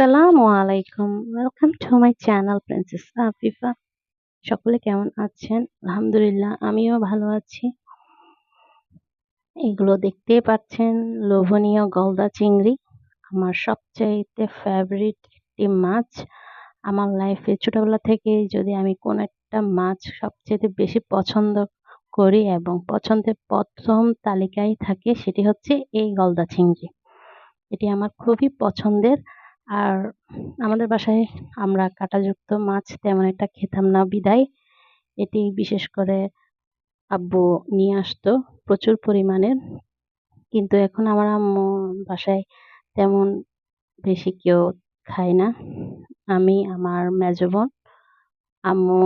আসসালামু আলাইকুম। Welcome to my channel princess Afifa সকলে কেমন আছেন? আলহামদুলিল্লাহ, আমিও ভালো আছি। এগুলো দেখতেই পাচ্ছেন, লোভনীয় গলদা চিংড়ি। আমার সবচাইতে ফেভারিট একটি মাছ। আমার লাইফে ছোটবেলা থেকে যদি আমি কোন একটা মাছ সবচেয়ে বেশি পছন্দ করি এবং পছন্দের প্রথম তালিকায় থাকে, সেটি হচ্ছে এই গলদা চিংড়ি। এটি আমার খুবই পছন্দের। আর আমাদের বাসায় আমরা কাঁটাযুক্ত মাছ তেমন একটা খেতাম না, বিদায়। এটি বিশেষ করে আব্বু নিয়ে আসতো প্রচুর পরিমাণের কিন্তু এখন আমার আম্মু বাসায় তেমন বেশি কেউ খায় না। আমি, আমার মেজ বোন, আম্মু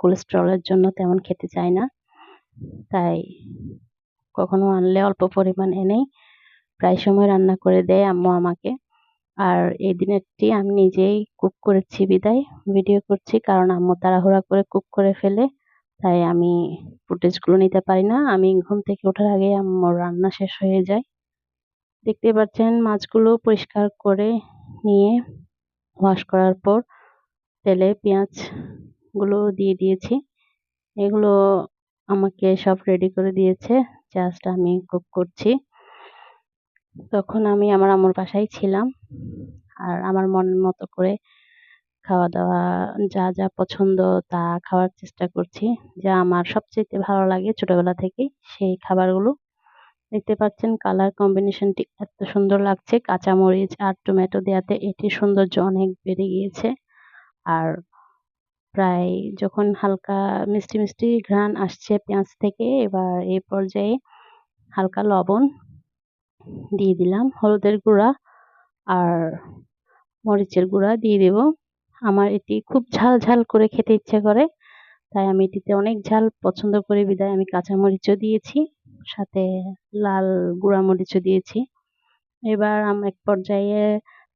কোলেস্ট্রলের জন্য তেমন খেতে চায় না। তাই কখনো আনলে অল্প পরিমাণ এনেই প্রায় সময় রান্না করে দেয় আম্মু আমাকে। আর এই দিনেরটি আমি নিজেই কুক করেছি বিদায়, ভিডিও করছি কারণ আম্মু তাড়াহুড়া করে কুক করে ফেলে, তাই আমি ফুটেজগুলো নিতে পারি না। আমি ঘুম থেকে ওঠার আগে আম্মুর রান্না শেষ হয়ে যায়। দেখতে পাচ্ছেন মাছগুলো পরিষ্কার করে নিয়ে ওয়াশ করার পর তেলে পেঁয়াজগুলো দিয়ে দিয়েছি। এগুলো আমাকে সব রেডি করে দিয়েছে জাস্ট আমি কুক করছি। তখন আমি আমার আম্মুর বাসায় ছিলাম। আর আমার মন মতো করে খাওয়া দাওয়া যা যা পছন্দ তা খাওয়ার চেষ্টা করছি। যা আমার সবচেয়ে ভালো লাগে ছোটবেলা থেকে সেই খাবারগুলো। দেখতে পাচ্ছেন কালার কম্বিনেশনটি এত সুন্দর লাগছে। কাঁচামরিচ আর টমেটো দেওয়াতে এটির সৌন্দর্য অনেক বেড়ে গিয়েছে। আর প্রায় যখন হালকা মিষ্টি মিষ্টি ঘ্রাণ আসছে পেঁয়াজ থেকে, এবার এই পর্যায়ে হালকা লবণ দিয়ে দিলাম। হলুদের গুঁড়া আর মরিচের গুঁড়া দিয়ে দেব। আমার এটি খুব ঝাল ঝাল করে খেতে ইচ্ছে করে, তাই আমি এটিতে অনেক ঝাল পছন্দ করি। বিদায়, আমি কাঁচা মরিচও দিয়েছি, সাথে লাল গুঁড়া মরিচও দিয়েছি। এবার আমি, এক পর্যায়ে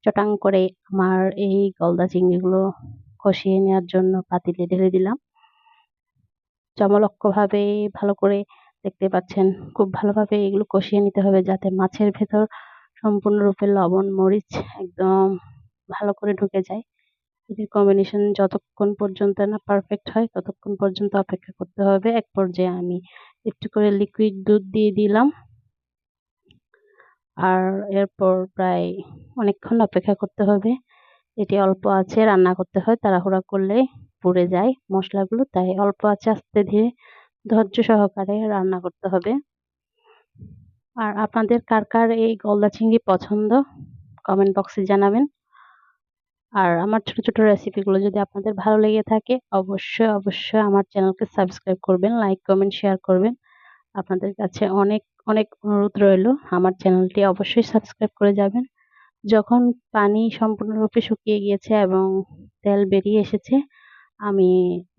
চটাং করে আমার এই গলদা চিংড়িগুলো কষিয়ে নেওয়ার জন্য পাতিলে ঢেলে দিলাম। চমলক্কভাবে ভালো করে দেখতে পাচ্ছেন। খুব ভালোভাবে এগুলো কষিয়ে নিতে হবে যাতে মাছের ভেতর সম্পূর্ণরূপে লবণ, মরিচ একদম ভালো করে ঢুকে যায়। এটির কম্বিনেশন যতক্ষণ পর্যন্ত না পারফেক্ট হয়, ততক্ষণ পর্যন্ত অপেক্ষা করতে হবে। এক পর্যায়ে আমি একটু করে লিকুইড দুধ দিয়ে দিলাম। আর এরপর প্রায় অনেকক্ষণ অপেক্ষা করতে হবে। এটি অল্প আছে, রান্না করতে হয়, তাড়াহুড়া করলে পুড়ে যায় মশলাগুলো, তাই অল্প আছে, আস্তে ধীরে ধৈর্য সহকারে রান্না করতে হবে। আর আপনাদের কার কার এই গলদা চিংড়ি পছন্দ কমেন্ট বক্সে জানাবেন। আর আমার ছোট ছোট রেসিপিগুলো যদি আপনাদের ভালো লেগে থাকে, অবশ্যই অবশ্যই আমার চ্যানেলকে সাবস্ক্রাইব করবেন লাইক কমেন্ট শেয়ার করবেন। আপনাদের কাছে অনেক অনেক অনুরোধ রইল, আমার চ্যানেলটি অবশ্যই সাবস্ক্রাইব করে যাবেন। যখন পানি সম্পূর্ণরূপে শুকিয়ে গিয়েছে এবং তেল বেরিয়ে এসেছে, আমি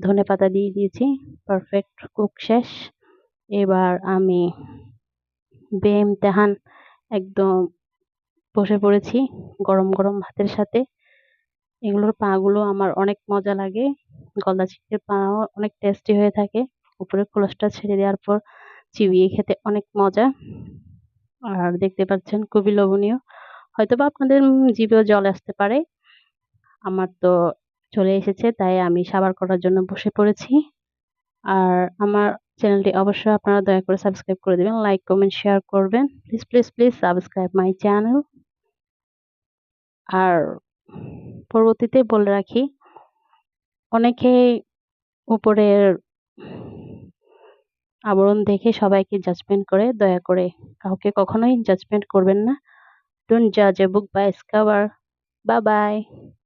ধনে পাতা দিয়ে দিয়েছি। পারফেক্ট কুক শেষ। এবার আমি বেমতেহান একদম বসে পড়েছি গরম গরম ভাতের সাথে। এগুলোর পাগুলো আমার অনেক মজা লাগে। গলদা চিংড়ির পাও অনেক টেস্টি হয়ে থাকে। উপরে খোলসটা ছেড়ে দেওয়ার পর চিবিয়ে খেতে অনেক মজা। আর দেখতে পাচ্ছেন খুবই লোভনীয়। হয়তো বা আপনাদের জিভেও জল আসতে পারে। আমার তো চলে এসেছে, তাই আমি সাবার করার জন্য বসে পড়েছি। আর আমার চ্যানেলটি অবশ্যই আপনারা দয়া করে সাবস্ক্রাইব করে দেবেন লাইক কমেন্ট শেয়ার করবেন please please please subscribe my channel আর পরবর্তীতে বলে রাখি অনেকে উপরের আবরণ দেখে সবাইকে জাজমেন্ট করে, দয়া করে কাউকে কখনোই জাজমেন্ট করবেন না ডোন্ট জাজ a book by its cover. Bye.